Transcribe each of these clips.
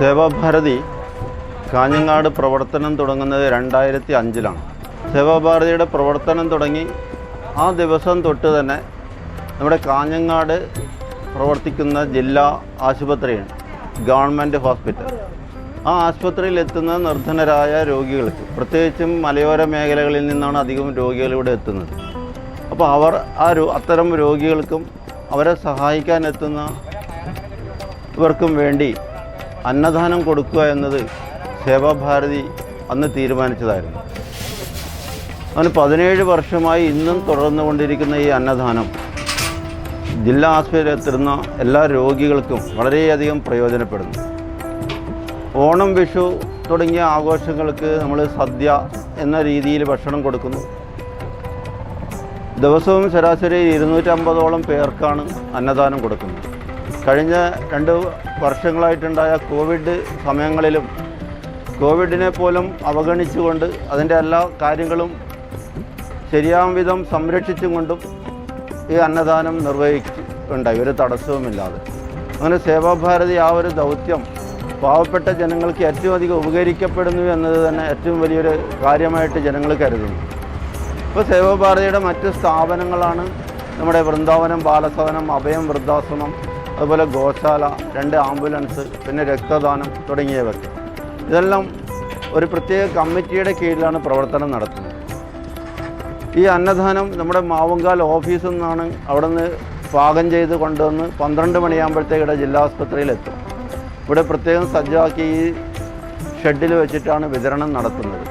സേവാഭാരതി കാഞ്ഞങ്ങാട് പ്രവർത്തനം തുടങ്ങുന്നത് രണ്ടായിരത്തി അഞ്ചിലാണ് സേവാഭാരതിയുടെ പ്രവർത്തനം തുടങ്ങി ആ ദിവസം തൊട്ട് തന്നെ നമ്മുടെ കാഞ്ഞങ്ങാട് പ്രവർത്തിക്കുന്ന ജില്ലാ ആശുപത്രിയാണ് ഗവൺമെന്റ് ഹോസ്പിറ്റൽ. ആ ആശുപത്രിയിൽ എത്തുന്ന നിർധനരായ രോഗികൾക്ക് പ്രത്യേകിച്ചും മലയോര മേഖലകളിൽ നിന്നാണ് അധികം രോഗികൾ ഇവിടെ എത്തുന്നത്. അപ്പോൾ അവർ ആ അത്തരം രോഗികൾക്കും അവരെ സഹായിക്കാൻ എത്തുന്ന ഇവർക്കും വേണ്ടി അന്നദാനം കൊടുക്കുക എന്നത് സേവാഭാരതി അന്ന് തീരുമാനിച്ചതായിരുന്നു. അതിന് പതിനേഴ് വർഷമായി ഇന്നും തുടർന്നു തുടർന്നുകൊണ്ടിരിക്കുന്ന ഈ അന്നദാനം ജില്ലാ ആശുപത്രിയിൽ എത്തുന്ന എല്ലാ രോഗികൾക്കും വളരെയധികം പ്രയോജനപ്പെടുന്നു. ഓണം വിഷു തുടങ്ങിയ ആഘോഷങ്ങൾക്ക് നമ്മൾ സദ്യ എന്ന രീതിയിൽ ഭക്ഷണം കൊടുക്കുന്നു. ദിവസവും ശരാശരി ഇരുന്നൂറ്റമ്പതോളം പേർക്കാണ് അന്നദാനം കൊടുക്കുന്നത്. കഴിഞ്ഞ രണ്ട് വർഷങ്ങളായിട്ടുണ്ടായ കോവിഡ് സമയങ്ങളിലും കോവിഡിനെ പോലും അവഗണിച്ചുകൊണ്ട് അതിന്റെ എല്ലാ കാര്യങ്ങളും ശരിയാം വിധം സംരക്ഷിച്ചും കൊണ്ടും ഈ അന്നദാനം നിർവഹിക്കുണ്ടായി ഒരു തടസ്സവുമില്ലാതെ. അങ്ങനെ സേവാഭാരതി ആ ഒരു ദൗത്യം പാവപ്പെട്ട ജനങ്ങൾക്ക് ഏറ്റവും അധികം ഉപകരിക്കപ്പെടുന്നു എന്നത് തന്നെ ഏറ്റവും വലിയൊരു കാര്യമായിട്ട് ജനങ്ങൾ കരുതുന്നു. ഇപ്പോൾ സേവാഭാരതിയുടെ മറ്റ് സ്ഥാപനങ്ങളാണ് നമ്മുടെ വൃന്ദാവനം ബാലസദനം അഭയം വൃദ്ധാശ്രമം അതുപോലെ ഗോശാല രണ്ട് ആംബുലൻസ് പിന്നെ രക്തദാനം തുടങ്ങിയവയ്ക്ക് ഇതെല്ലാം ഒരു പ്രത്യേക കമ്മിറ്റിയുടെ കീഴിലാണ് പ്രവർത്തനം നടത്തുന്നത്. ഈ അന്നദാനം നമ്മുടെ മാവുങ്കാൽ ഓഫീസിൽ നിന്നാണ് അവിടെ നിന്ന് പാകം ചെയ്ത് കൊണ്ടുവന്ന് പന്ത്രണ്ട് മണിയാകുമ്പോഴത്തേക്ക് ഇവിടെ ജില്ലാ ആസ്പത്രിയിൽ എത്തും ഇവിടെ പ്രത്യേകം സജ്ജമാക്കി ഈ ഷെഡിൽ വെച്ചിട്ടാണ് വിതരണം നടത്തുന്നത്.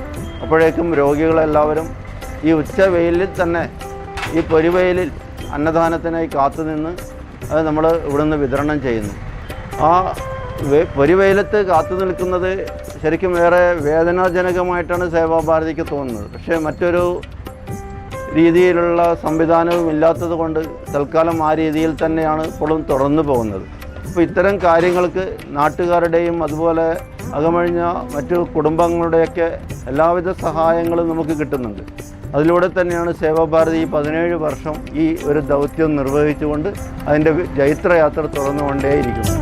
അപ്പോഴേക്കും രോഗികളെല്ലാവരും ഈ ഉച്ച വെയിലിൽ തന്നെ ഈ പൊരിവെയിലിൽ അന്നദാനത്തിനായി കാത്തുനിന്ന് അത് നമ്മൾ ഇവിടെ നിന്ന് വിതരണം ചെയ്യുന്നു. ആ പൊരിവെയിലത്ത് കാത്തു നിൽക്കുന്നത് ശരിക്കും വേറെ വേദനാജനകമായിട്ടാണ് സേവാഭാരതിക്ക് തോന്നുന്നത്. പക്ഷേ മറ്റൊരു രീതിയിലുള്ള സംവിധാനവും ഇല്ലാത്തത് കൊണ്ട് തൽക്കാലം ആ രീതിയിൽ തന്നെയാണ് ഇപ്പോഴും തുടർന്നു പോകുന്നത്. അപ്പോൾ ഇത്തരം കാര്യങ്ങൾക്ക് നാട്ടുകാരുടെയും അതുപോലെ അകമഴിഞ്ഞ മറ്റു കുടുംബങ്ങളുടെയൊക്കെ എല്ലാവിധ സഹായങ്ങളും നമുക്ക് കിട്ടുന്നുണ്ട്. അതിലൂടെ തന്നെയാണ് സേവാഭാരതി പതിനേഴ് വർഷം ഈ ഒരു ദൗത്യം നിർവഹിച്ചുകൊണ്ട് അതിന്റെ ജൈത്രയാത്ര തുടർന്നുകൊണ്ടേയിരിക്കുന്നത്.